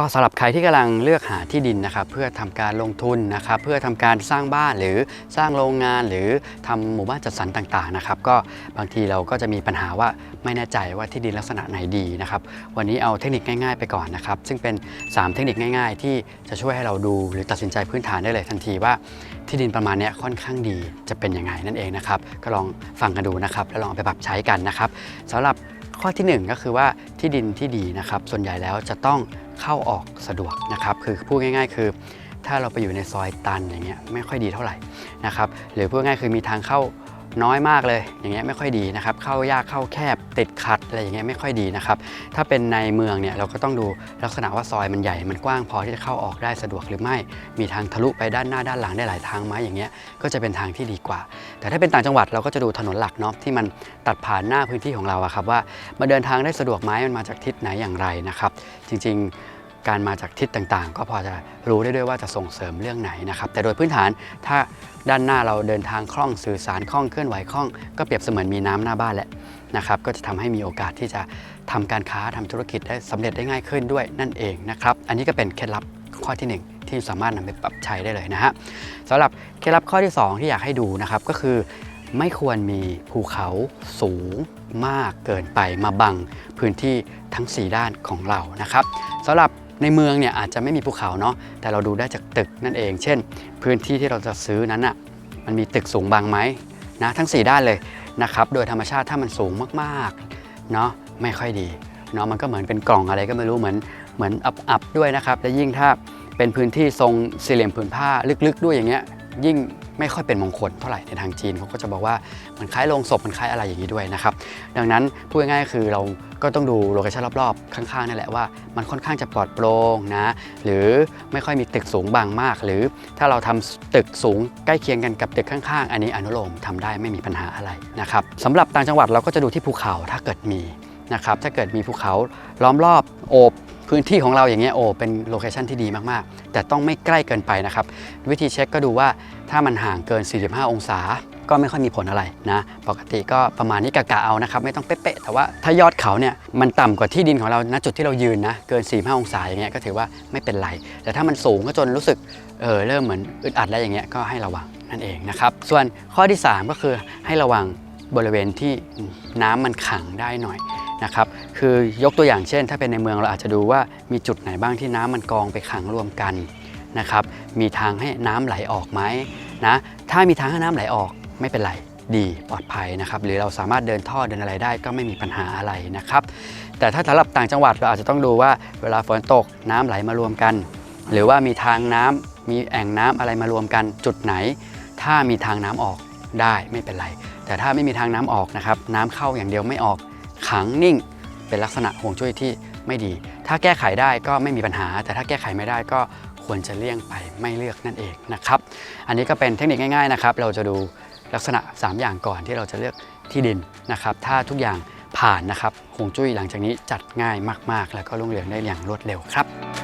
ก็สำหรับใครที่กำลังเลือกหาที่ดินนะครับเพื่อทำการลงทุนนะครับเพื่อทำการสร้างบ้านหรือสร้างโรงงานหรือทำหมู่บ้านจัดสรรต่างๆนะครับก็บางทีเราก็จะมีปัญหาว่าไม่แน่ใจว่าที่ดินลักษณะไหนดีนะครับวันนี้เอาเทคนิคง่ายๆไปก่อนนะครับซึ่งเป็น 3 เทคนิคง่าย ๆ ที่จะช่วยให้เราดูหรือตัดสินใจพื้นฐานได้เลยทันทีว่าที่ดินประมาณนี้ค่อนข้างดีจะเป็นยังไงนั่นเองนะครับก็ลองฟังกันดูนะครับแล้วลองไปปรับใช้กันนะครับสำหรับ ข้อทีหนึ่1 ก็คือว่าที่ดินที่ดีนะครับ ส่วนใหญ่แล้วจะต้องเข้าออกสะดวกนะครับ คือพูดง่ายๆ คือ ถ้าเราไปอยู่ในซอยตันอย่างเงี้ยไม่ค่อยดีเท่าไหร่นะครับหรือพูดง่ายๆคือมีทางเข้า น้อยมากเลยอย่างเงี้ยไม่ค่อยดีนะครับเข้ายากเข้าแคบติดขัดอะไรอย่างเงี้ยไม่ค่อยดีนะครับถ้าเป็นในเมืองเนี่ยเราก็ต้องดูลักษณะว่าซอยมันใหญ่มันกว้างพอที่จะเข้าออกได้สะดวกหรือไม่ มีทางทะลุไปด้านหน้าด้านหลังได้หลายทางไหมอย่างเงี้ยก็จะเป็นทางที่ดีกว่า แต่ถ้าเป็นต่างจังหวัดเราก็จะดูถนนหลักเนาะที่มันตัดผ่านหน้าพื้นที่ของเราอะครับว่ามาเดินทางได้สะดวกไหมมันมาจากทิศไหนอย่างไรนะครับจริงๆ การมาจากทิศต่างๆ ก็พอจะรู้ได้ด้วยว่าจะส่งเสริมเรื่องไหนนะครับ แต่โดยพื้นฐานถ้าด้านหน้าเราเดินทางคล่องสื่อสารคล่องเคลื่อนไหวคล่อง ก็เปรียบเสมือนมีน้ำหน้าบ้านแหละนะครับก็จะทำให้มีโอกาสที่จะทำการค้าทำธุรกิจได้สำเร็จได้ง่ายขึ้นด้วยนั่นเองนะครับ อันนี้ก็เป็นเคล็ดลับข้อที่หนึ่งที่สามารถนำไปปรับใช้ได้เลยนะฮะสำหรับเคล็ดลับข้อที่สองที่อยากให้ดูนะครับก็คือไม่ควรมีภูเขาสูงมากเกินไปมาบังพื้นที่ทั้ง 4 ด้านของเรานะครับสำหรับ ในเมืองเนี่ยอาจจะไม่มีภูเขาเนาะแต่เราดูได้จากตึกนั่นเอง เช่น พื้นที่ที่เราจะซื้อนั้นอะมันมีตึกสูงบังไหมนะทั้ง 4 ด้านเลยนะครับโดยธรรมชาติถ้ามันสูงมากๆเนาะไม่ค่อยดีเนาะมันก็เหมือนเป็นกล่องอะไรก็ไม่รู้เหมือนเหมือนอับๆด้วยนะครับและยิ่งถ้าเป็นพื้นที่ทรงสี่เหลี่ยมผืนผ้าลึกๆ ด้วยอย่างเงี้ยยิ่ง ไม่ค่อยเป็นมงคลเท่าไหร่ในทางจีนเขาก็จะบอกว่ามันคล้ายโลงศพมันคล้ายอะไรอย่างนี้ด้วยนะครับดังนั้นพูดง่ายๆคือเราก็ต้องดูโลเคชั่นรอบๆ ข้างๆนั่นแหละว่ามันค่อนข้างจะปลอดโปร่งนะหรือไม่ค่อยมีตึกสูงบางมาก หรือถ้าเราทำตึกสูงใกล้เคียงกันกับตึกข้างๆ อันนี้อนุโลมทำได้ไม่มีปัญหาอะไรนะครับสำหรับต่างจังหวัดเราก็จะดูที่ภูเขาถ้าเกิดมีนะครับถ้าเกิดมีภูเขาล้อมรอบโอบ พื้นที่ของเราอย่างเงี้ยโอ้เป็นโลเคชันที่ดีมากๆ แต่ต้องไม่ใกล้เกินไปนะครับ วิธีเช็คก็ดูว่าถ้ามันห่างเกิน 45 องศา ก็ไม่ค่อยมีผลอะไรนะ ปกติก็ประมาณนี้กะกะเอานะครับ ไม่ต้องเป๊ะๆแต่ว่าถ้ายอดเขาเนี่ยมันต่ำกว่าที่ดินของเราณจุดที่เรายืนนะเกิน 45 องศาอย่างเงี้ยก็ถือว่าไม่เป็นไร แต่ถ้ามันสูงก็จนรู้สึกเออเริ่มเหมือนอึดอัดแล้วอย่างเงี้ยก็ให้ระวังนั่นเองนะครับส่วนข้อที่ 3 ก็คือให้ระวังบริเวณที่น้ำมันขังได้หน่อย นะครับคือยกตัวอย่างเช่น ถ้าเป็นในเมืองเราอาจจะดูว่ามีจุดไหนบ้างที่น้ำมันกองไปขังรวมกันนะครับมีทางให้น้ำไหลออกไหมนะถ้ามีทางให้น้ำไหลออกไม่เป็นไรดีปลอดภัยนะครับหรือเราสามารถเดินท่อเดินอะไรได้ก็ไม่มีปัญหาอะไรนะครับแต่ถ้าสำหรับต่างจังหวัดเราอาจจะต้องดูว่าเวลาฝนตกน้ำไหลมารวมกัน หรือว่ามีทางน้ำมีแอ่งน้ำอะไรมารวมกันจุดไหน ถ้ามีทางน้ำออกได้ไม่เป็นไร แต่ถ้าไม่มีทางน้ำออกนะครับ น้ำเข้าอย่างเดียวไม่ออก ขังนิ่ง เป็นลักษณะห่วงจุ้ยที่ไม่ดี ถ้าแก้ไขได้ก็ไม่มีปัญหา แต่ถ้าแก้ไขไม่ได้ก็ควรจะเลี่ยงไปไม่เลือกนั่นเองนะครับ อันนี้ก็เป็นเทคนิคง่ายๆนะครับ เราจะดูลักษณะ 3 อย่างก่อนที่เราจะเลือกที่ดินนะครับ ถ้าทุกอย่างผ่านนะครับห่วงจุ้ยหลังจากนี้จัดง่ายมาก ๆ แล้วก็รุ่งเรืองได้อย่างรวดเร็วครับ